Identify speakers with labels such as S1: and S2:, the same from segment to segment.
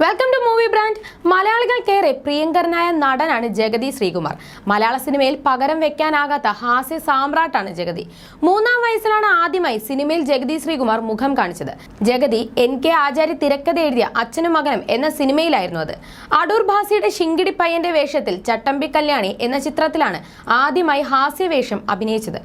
S1: Welcome to movie brand മലയാളികൾക്കേറെ പ്രിയങ്കരനായ നടനാണ് ജഗതി ശ്രീകുമാർ. മലയാള സിനിമയിൽ പകരം വെക്കാനാകാത്ത ഹാസ്യ സാമ്രാട്ടാണ് ജഗതി. മൂന്നാം വയസ്സിലാണ് ആദ്യമായി സിനിമയിൽ ജഗതി ശ്രീകുമാർ മുഖം കാണിച്ചത്. ജഗതി എൻ കെ ആചാര്യ തിരക്കഥ എഴുതിയ അച്ഛനും മകനും എന്ന സിനിമയിലായിരുന്നു അത്. അടൂർ ഭാസിയുടെ ശിങ്കിടി പയ്യന്റെ വേഷത്തിൽ ചട്ടമ്പി കല്യാണി എന്ന ചിത്രത്തിലാണ് ആദ്യമായി ഹാസ്യവേഷം അഭിനയിച്ചത്.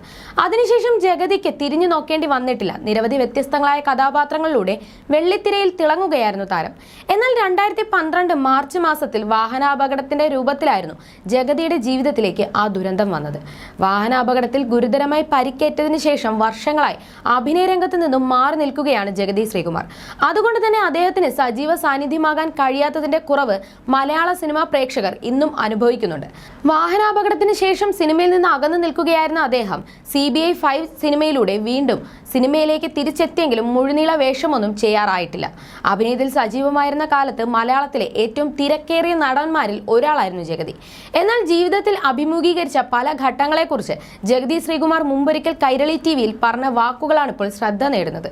S1: അതിനുശേഷം ജഗതിക്ക് തിരിഞ്ഞു നോക്കേണ്ടി വന്നിട്ടില്ല. നിരവധി വ്യത്യസ്തങ്ങളായ കഥാപാത്രങ്ങളിലൂടെ വെള്ളിത്തിരയിൽ തിളങ്ങുകയായിരുന്നു താരം. എന്നാൽ രണ്ടായിരത്തി പന്ത്രണ്ട് മാർച്ച് മാസത്തിൽ വാഹനാപകടത്തിന്റെ രൂപത്തിലായിരുന്നു ജഗതിയുടെ ജീവിതത്തിലേക്ക് ആ ദുരന്തം വന്നത്. വാഹനാപകടത്തിൽ ഗുരുതരമായി പരിക്കേറ്റതിനു ശേഷം വർഷങ്ങളായി അഭിനയ രംഗത്ത് നിന്നും മാറി നിൽക്കുകയാണ് ജഗതി ശ്രീകുമാർ. അതുകൊണ്ട് തന്നെ അദ്ദേഹത്തിന് സജീവ സാന്നിധ്യമാകാൻ കഴിയാത്തതിന്റെ കുറവ് മലയാള സിനിമാ പ്രേക്ഷകർ ഇന്നും അനുഭവിക്കുന്നുണ്ട്. വാഹനാപകടത്തിന് ശേഷം സിനിമയിൽ നിന്ന് അകന്നു നിൽക്കുകയായിരുന്ന അദ്ദേഹം സി ബി ഐ ഫൈവ് സിനിമയിലൂടെ വീണ്ടും സിനിമയിലേക്ക് തിരിച്ചെത്തിയെങ്കിലും മുഴുനീള വേഷമൊന്നും ചെയ്യാറായിട്ടില്ല. അഭിനയത്തിൽ സജീവമായിരുന്ന കാലത്ത് മലയാളത്തിലെ ഏറ്റവും തിരക്കേറിയ നടന്മാരിൽ ഒരാളായിരുന്നു ജഗതി. എന്നാൽ ജീവിതത്തിൽ അഭിമുഖീകരിച്ച പല ഘട്ടങ്ങളെക്കുറിച്ച് ജഗതി ശ്രീകുമാർ മുമ്പൊരിക്കൽ കൈരളി ടി വിയിൽ പറഞ്ഞ വാക്കുകളാണ് ഇപ്പോൾ ശ്രദ്ധ നേടുന്നത്.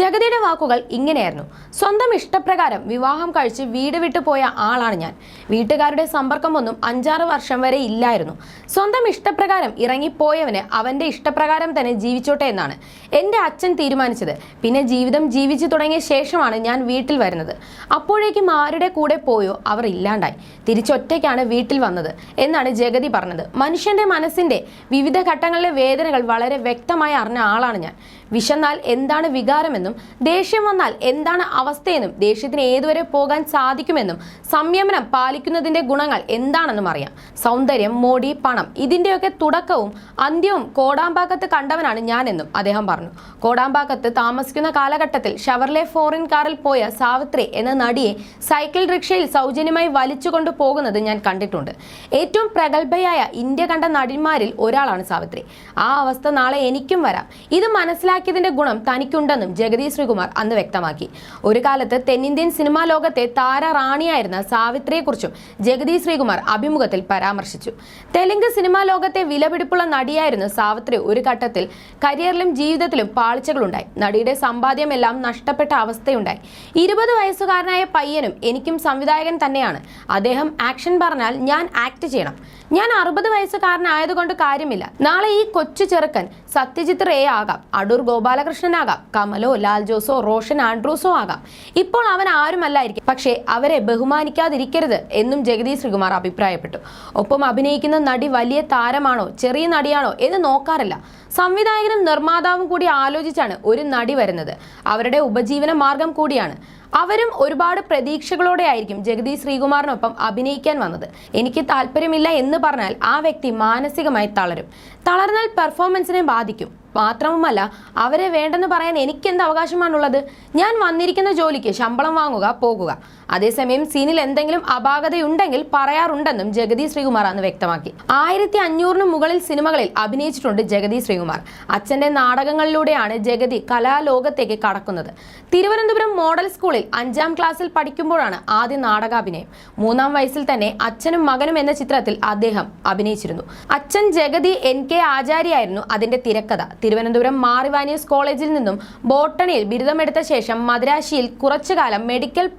S1: ജഗതിയുടെ വാക്കുകൾ ഇങ്ങനെയായിരുന്നു. സ്വന്തം ഇഷ്ടപ്രകാരം വിവാഹം കഴിച്ച് വീട് വിട്ടു പോയ ആളാണ് ഞാൻ. വീട്ടുകാരുടെ സമ്പർക്കമൊന്നും അഞ്ചാറ് വർഷം വരെ ഇല്ലായിരുന്നു. സ്വന്തം ഇഷ്ടപ്രകാരം ഇറങ്ങിപ്പോയവന് അവന്റെ ഇഷ്ടപ്രകാരം തന്നെ ജീവിച്ചോട്ടെ എന്നാണ്. എന്റെ അച്ഛൻ തീരുമാനിച്ചത്. പിന്നെ ജീവിതം ജീവിച്ചു തുടങ്ങിയ ശേഷമാണ് ഞാൻ വീട്ടിൽ വരുന്നത്. അപ്പോഴേക്കും ആരുടെ കൂടെ പോയോ അവർ ഇല്ലാണ്ടായി. തിരിച്ചൊറ്റയ്ക്കാണ് വീട്ടിൽ വന്നത് എന്നാണ് ജഗതി പറഞ്ഞത്. മനുഷ്യന്റെ മനസ്സിന്റെ വിവിധ ഘട്ടങ്ങളിലെ വേദനകൾ വളരെ വ്യക്തമായി അറിഞ്ഞ ആളാണ് ഞാൻ. വിശന്നാൽ എന്താണ് വികാരമെന്നും ദേഷ്യം വന്നാൽ എന്താണ് അവസ്ഥയെന്നും ദേഷ്യത്തിന് ഏതുവരെ പോകാൻ സാധിക്കുമെന്നും സംയമനം പാലിക്കുന്നതിന്റെ ഗുണങ്ങൾ എന്താണെന്നും അറിയാം. സൗന്ദര്യം മോടി പണം ഇതിന്റെയൊക്കെ തുടക്കവും അന്ത്യവും കോടാമ്പാക്കത്ത് കണ്ടവനാണ് ഞാനെന്നും അദ്ദേഹം പറഞ്ഞു. കോടാമ്പാക്കത്ത് താമസിക്കുന്ന കാലഘട്ടത്തിൽ ഷവർലെ ഫോറിൻ കാറിൽ പോയ സാവിത്രി എന്ന നടിയെ സൈക്കിൾ റിക്ഷയിൽ സൗജന്യമായി വലിച്ചുകൊണ്ട് പോകുന്നത് ഞാൻ കണ്ടിട്ടുണ്ട്. ഏറ്റവും പ്രഗത്ഭയായ ഇന്ത്യ കണ്ട നടിമാരിൽ ഒരാളാണ് സാവിത്രി. ആ അവസ്ഥ നാളെ എനിക്കും വരാം. ഇത് മനസ്സിലാക്കിയതിന്റെ ഗുണം തനിക്കുണ്ടെന്നും ജഗതി ശ്രീകുമാർ അന്ന് വ്യക്തമാക്കി. ഒരു കാലത്ത് തെന്നിന്ത്യൻ സിനിമാ ലോകത്തെ താര റാണിയായിരുന്ന സാവിത്രിയെക്കുറിച്ചും ജഗതി ശ്രീകുമാർ അഭിമുഖത്തിൽ പരാമർശിച്ചു. തെലുങ്ക് സിനിമാ ലോകത്തെ വിലപിടിപ്പുള്ള നടിയായിരുന്നു സാവിത്രി. ഒരു ഘട്ടത്തിൽ കരിയറിലും ജീവിതത്തിലും പാളിച്ചകളുണ്ടായി നടിയുടെ സമ്പാദ്യമെല്ലാം നഷ്ടപ്പെട്ട അവസ്ഥയുണ്ടായി. ഇരുപത് വയസ്സുകാരനായ പയ്യനും എനിക്കും സംവിധായകൻ തന്നെയാണ്. അദ്ദേഹം ആക്ഷൻ പറഞ്ഞാൽ ഞാൻ ആക്ട് ചെയ്യണം. ഞാൻ അറുപത് വയസ്സുകാരനായതുകൊണ്ട് കാര്യമില്ല. നാളെ ഈ കൊച്ചു ചെറുക്കൻ സത്യജിത്ത് റേ ആകാം അടൂർ ഗോപാലകൃഷ്ണനാകാം കമലോ ലാൽ ജോസോ റോഷൻ ആൻഡ്രൂസോ ആകാം. ഇപ്പോൾ അവൻ ആരുമല്ലായിരിക്കും പക്ഷേ അവരെ ബഹുമാനിക്കാതിരിക്കരുത് എന്നും ജഗദീഷ് ശ്രീകുമാർ അഭിപ്രായപ്പെട്ടു. ഒപ്പം അഭിനയിക്കുന്ന നടി വലിയ താരമാണോ ചെറിയ നടിയാണോ എന്ന് നോക്കാറില്ല. സംവിധായകനും നിർമ്മാതാവും കൂടി ആലോചിച്ചാണ് ഒരു നടി വരുന്നത്. അവരുടെ ഉപജീവന മാർഗം കൂടിയാണ്. അവരും ഒരുപാട് പ്രതീക്ഷകളോടെ ആയിരിക്കും ജഗതി ശ്രീകുമാറിനൊപ്പം അഭിനയിക്കാൻ വന്നത്. എനിക്ക് താല്പര്യമില്ല എന്ന് പറഞ്ഞാൽ ആ വ്യക്തി മാനസികമായി തളരും. തളർന്നാൽ പെർഫോമൻസിനെ ബാധിക്കും. മാത്രവുമല്ല അവരെ വേണ്ടെന്ന് പറയാൻ എനിക്ക് എന്ത് അവകാശമാണുള്ളത്? ഞാൻ വന്നിരിക്കുന്ന ജോലിക്ക് ശമ്പളം വാങ്ങുക പോകുക. അതേസമയം സീനിൽ എന്തെങ്കിലും അപാകതയുണ്ടെങ്കിൽ പറയാറുണ്ടെന്നും ജഗതി ശ്രീകുമാർ അന്ന് വ്യക്തമാക്കി. ആയിരത്തി അഞ്ഞൂറിന് മുകളിൽ സിനിമകളിൽ അഭിനയിച്ചിട്ടുണ്ട് ജഗതി ശ്രീകുമാർ. അച്ഛന്റെ നാടകങ്ങളിലൂടെയാണ് ജഗതി കലാലോകത്തേക്ക് കടക്കുന്നത്. തിരുവനന്തപുരം മോഡൽ സ്കൂളിൽ അഞ്ചാം ക്ലാസ്സിൽ പഠിക്കുമ്പോഴാണ് ആദ്യ നാടകാഭിനയം. മൂന്നാം വയസ്സിൽ തന്നെ അച്ഛനും മകനും എന്ന ചിത്രത്തിൽ അദ്ദേഹം അഭിനയിച്ചിരുന്നു. അച്ഛൻ ജഗതി എൻ കെ ആചാര്യായിരുന്നു അതിന്റെ തിരക്കഥ. തിരുവനന്തപുരം മാറിവാനിയസ് കോളേജിൽ നിന്നും ബോട്ടണിയിൽ ബിരുദമെടുത്ത ശേഷം മദ്രാശിയിൽ കുറച്ചുകാലം മെഡിക്കൽ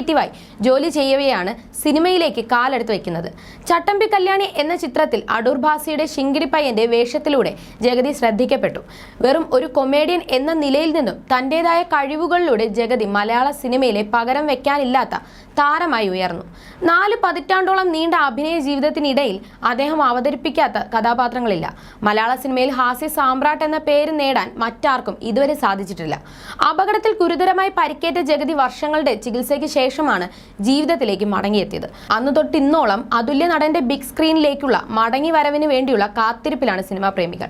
S1: റെപ്രസെന്റേറ്റീവായി ജോലി ചെയ്യവെയാണ് സിനിമയിലേക്ക് കാലെടുത്ത് വയ്ക്കുന്നത് ചട്ടമ്പി കല്യാണി എന്ന ചിത്രത്തിൽ അടൂർ ഭാസിയുടെ ശിങ്കിടിപ്പയ്യന്റെ വേഷത്തിലൂടെ ജഗതി ശ്രദ്ധിക്കപ്പെട്ടു. വെറും ഒരു കൊമേഡിയൻ എന്ന നിലയിൽ നിന്നും തന്റേതായ കഴിവുകളിലൂടെ ജഗതി മലയാള സിനിമയിലെ പകരം വെക്കാനില്ലാത്ത താരമായി ഉയർന്നു. നാല് പതിറ്റാണ്ടോളം നീണ്ട അഭിനയ ജീവിതത്തിനിടയിൽ അദ്ദേഹം അവതരിപ്പിക്കാത്ത കഥാപാത്രങ്ങളില്ല. മലയാള സിനിമയിൽ ഹാസ്യ സാമ്രാട്ട് എന്ന പേര് നേടാൻ മറ്റാർക്കും ഇതുവരെ സാധിച്ചിട്ടില്ല. അപകടത്തിൽ ഗുരുതരമായി പരിക്കേറ്റ ജഗതി വർഷങ്ങളുടെ ചികിത്സയ്ക്ക് ശേഷമാണ് ജീവിതത്തിലേക്ക് മടങ്ങിയെത്തിയത്. അന്ന് തൊട്ട് ഇന്നോളം അതുല്യ നടന്റെ ബിഗ് സ്ക്രീനിലേക്കുള്ള മടങ്ങി വരവിന് വേണ്ടിയുള്ള കാത്തിരിപ്പിലാണ് സിനിമാ പ്രേമികൾ.